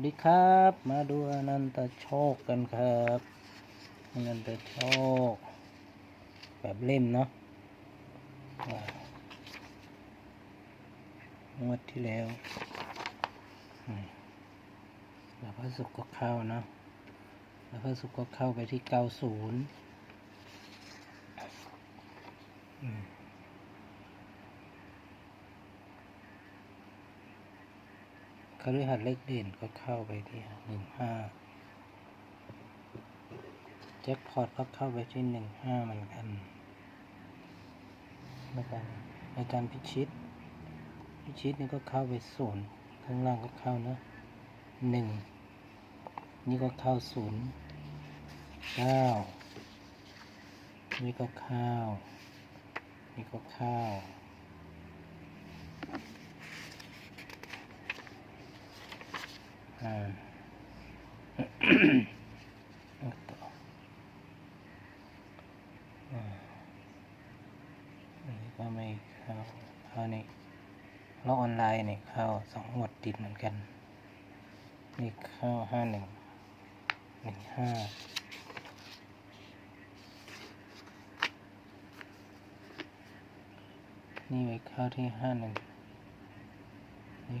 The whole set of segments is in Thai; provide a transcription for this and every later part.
สดีครับ มาดูอนันตโชคกันครับอนันตโชค แบบเล่มเนาะงวดที่แล้วแล้วพระสุกร์ก็เข้าเนาะแล้วพระสุกร์ก็เข้าไปที่เก้าศูนย์ คฤหัสเลขเด่นก็เข้าไปที่หนึ่งห้าแจ็คพอตก็เข้าไปที่หนึ่งห้าเหมือนกันแล้วกันอาจารย์พิชิต พิชิตนี่ก็เข้าไปศูนย์ข้างล่างก็เข้านะหนึ่งนี่ก็เข้าศูนย์เก้านี่ก็เข้านี่ก็เข้า อ่า เอาต่ออ่าอันนี้ ก็ไม่เข้าเข้านี่แล้วออนไลน์เนี่ยเข้าสองหมวดติดเหมือนกัน นี่เข้าห้าหนึ่งหนึ่งห้านี่ไปเข้าที่ห้าหนึ่งนี่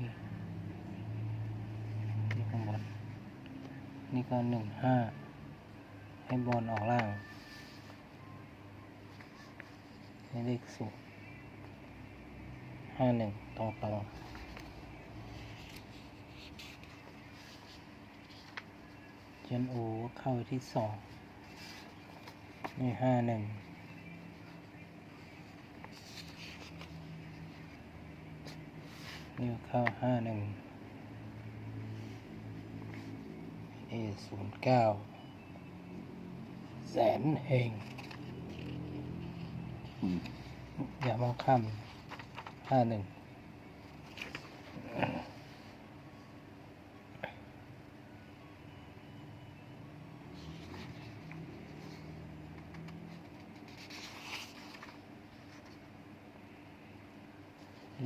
ข้างบน นี่ก็หนึ่งห้าให้บอลออกล่าง ให้เลขสูงห้าหนึ่งตรงตรงๆเจนโอเข้าที่สองนี่ห้าหนึ่งนี่เข้าห้าหนึ่งเอ ศูนย์เก้าแสนเฮงอย่ามองข้ามห้าหนึ่ง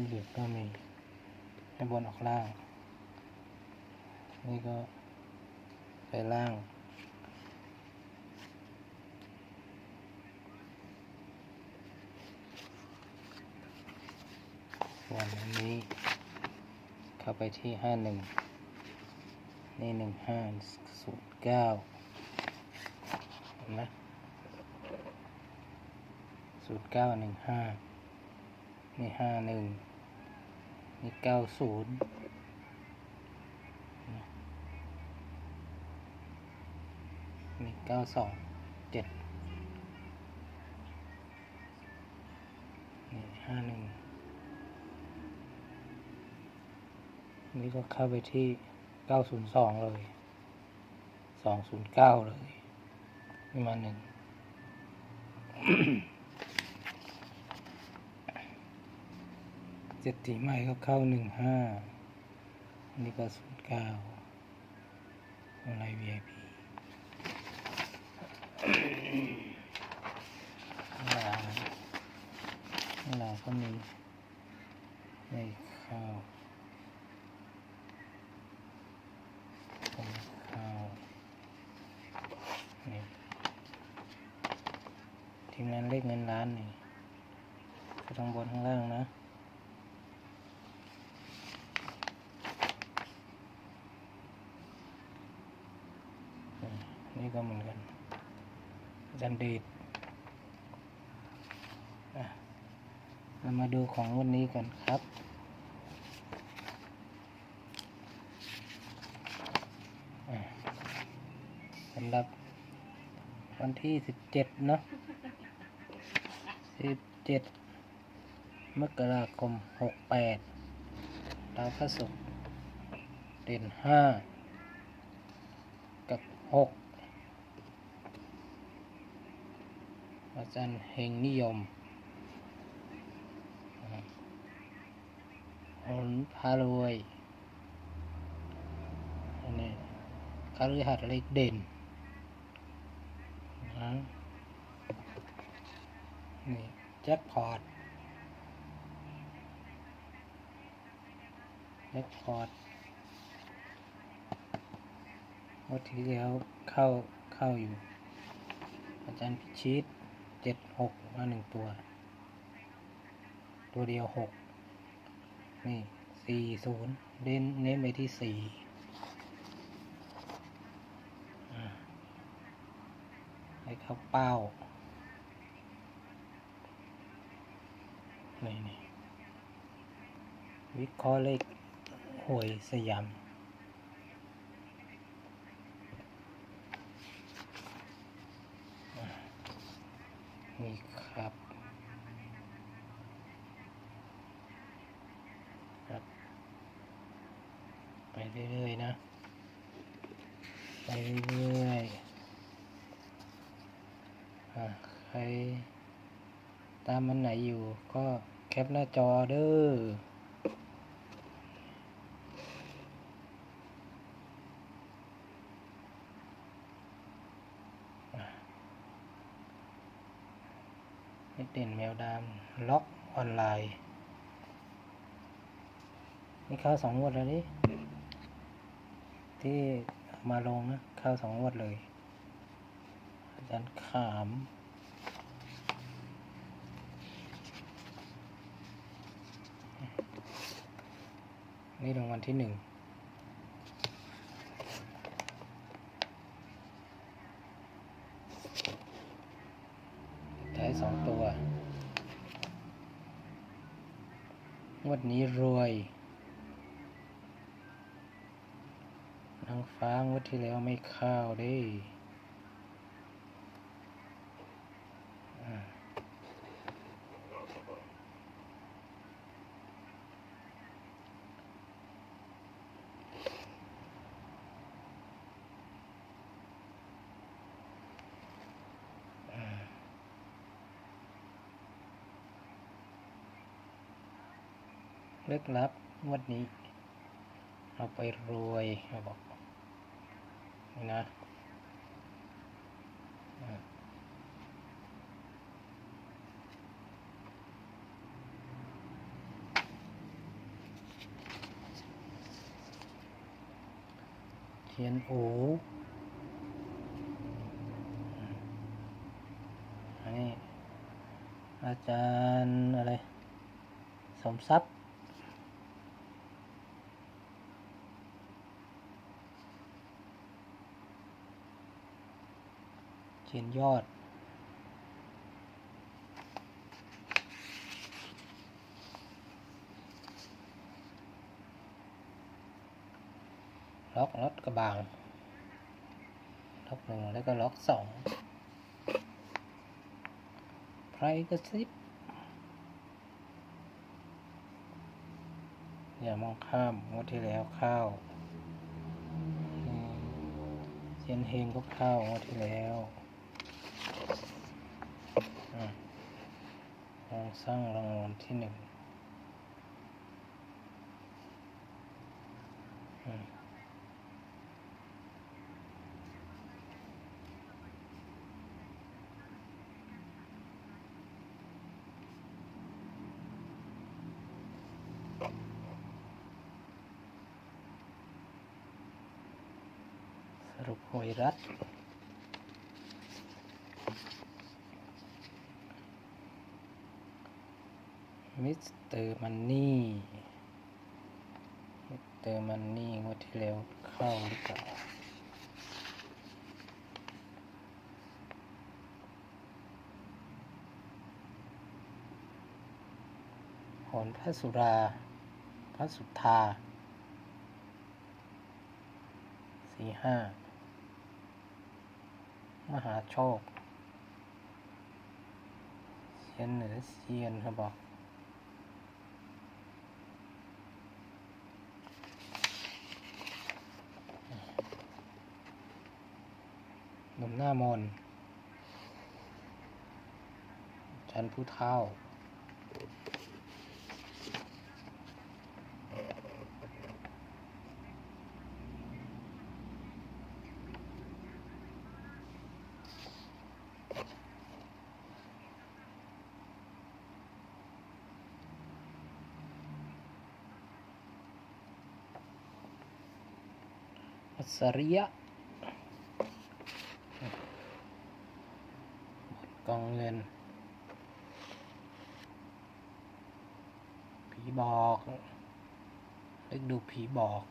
เหลือก็มีให้บนออกล่าง นี่ก็ ไปล่าง วันนี้ เข้าไปที่ห้าหนึ่งนี่หนึ่งห้าศูนย์เก้าเห็นไหมศูนย์เก้าหนึ่งห้านี่ห้าหนึ่งนี่เก้าศูนย์นี่เก้าสองเจ็ดนี่ห้าหนึ่งนี่ก็เข้าไปที่เก้าศูนย์สองเลยสองศูนย์เก้าเลยนี่มาหนึ่งเจ็ดตีใหม่ก็เข้าหนึ่งห้าอันนี้ก็ศูนย์เก้าอะไร VIP ข้างหลังข้างหลังก็ มีไม่เข้าไม่เข้าวนี่ทีมงานเลขเงินล้านนี่ก็ต้องบนข้างล่างนะนี่ก็เหมือนกันจันเดดอะ เรามาดูของวันนี้กันครับ สำหรับวันที่สิบเจ็ดเนาะสิบเจ็ดมกราคมหกแปดดาวพระศุกร์เด่นห้ากับหกอาจารย์เฮงนิยม นพารวยนนี้คฤหัสเลขเด่นนะนี่แจ็คพอตแจ็คพอตงวดที่แล้วเข้าเข้าอยู่ อาจารย์พิชิตเจ็ดหกมาหนึ่งตัว ตัวเดียวหก นี่สี่ศูนย์เน้นเน้นไปที่สี่ให้เข้าเป้า นี่นี่วิเคราะห์เลขหวยสยามอ่านี่ครับ ครับ ไปเรื่อยๆนะ ไป เรื่อยๆใครตามมันไหนอยู่ก็แคปหน้าจอเด้อเด่นแมวดำล็อกออนไลน์ นี่เข้าสองงวดแล้วนี่ที่ มาลงนะ เข้าสองงวดเลย อาจารย์ขามนี่รางวัลที่หนึ่ง ท้ายสองตัว งวดนี้รวย นางฟ้างวัดที่แล้วไม่เข้าวด้เลิกลับงวดนี้ เอาไปรวยเขาบอก นี่นะเทียนโออันนี้อาจารย์อะไร สมทรัพย์ ขียนยอด ล็อกรถกระบาง ล็อกหนึ่งแล้วก็ล็อกสองไพรกระซิบอย่ามองข้ามงวดที่แล้วเข้าวเซียนเฮงก็เข้าวงวดที่แล้ว ลองสร้างรางวัลที่หนึ่งสรุปหวยรัฐ มิสเตอร์มันนี่มิสเตอร์มันนี่งวดที่แล้วเข้าหรือเปล่าหอนพระสุรา พระสุธาสี่ห้ามหาโชคเซียนเหนือเซียนเขาบอก น้ามนชั้นผู้เท่า السريع ศริยะ ก องเงิน ผีบอกเล็กดูผีบอก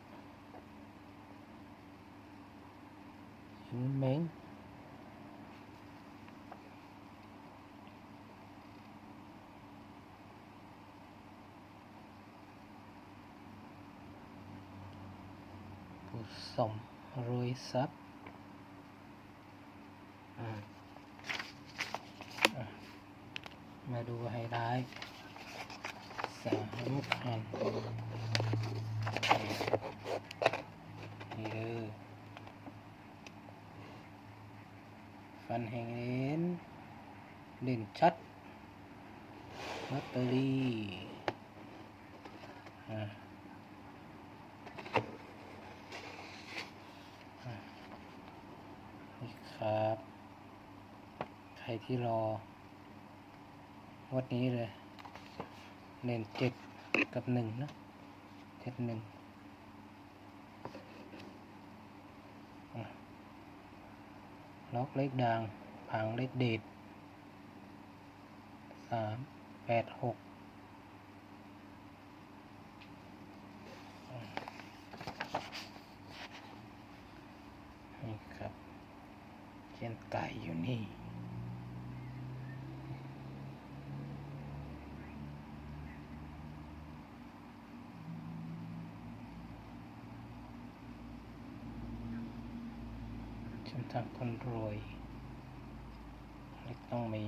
เห็นเม้งผู้สมรวยทรัพย์อืมอะ มาดูไฮไลท์สามพันนี่เด้อฟันแห่งเลนเด่นชัดลอตเตอรี่นี่ครับ ใครที่รอ วัดนี้เลย เน้นเจ็ดกับหนึ่งนะเจ็ดหนึ่งล็อกเล็กดังผังเล็กเดทสามแปดหกนี่ครับเขียนไก่อยู่นี่ ฉันทาง คนรวยไม่ต้องมี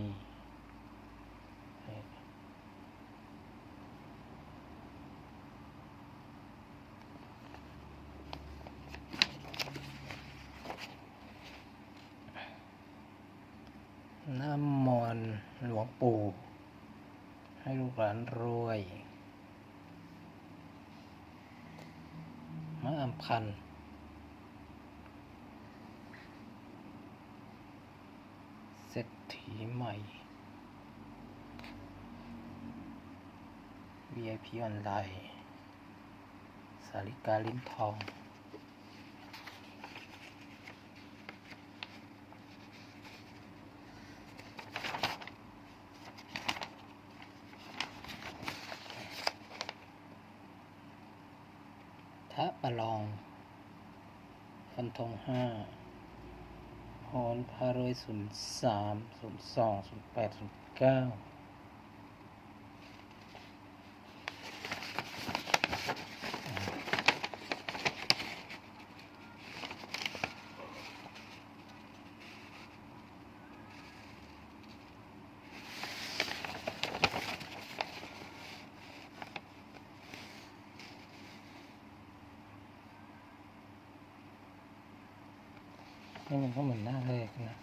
น้ำมนต์หลวงปู่ ให้ลูกหลานรวยมะอัมพันธ์ เศรษฐี ใหม่ VIP ออนไลน์สาริกาลิ้นทองทะประลอง ฟันธงห้า หอนพารวยศูนย์สามศูนย์สองศูนย์แปดศูนย์เก้า นี่มันก็เหมือนหน้าเลขนะ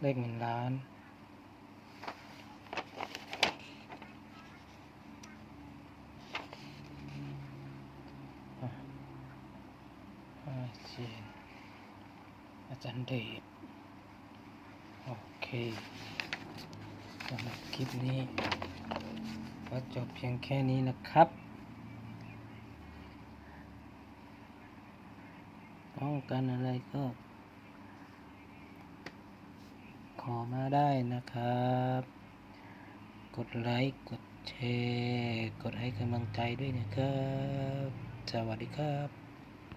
เลขหนึ่งล้านอ่าเจียนอาจารย์เดชโอเค สำหรับคลิปนี้ก็จบเพียงแค่นี้นะครับ ต้องการอะไรก็ ขอมาได้นะครับ กดไลค์ กดแชร์ กดให้กำลังใจด้วยนะครับ สวัสดีครับ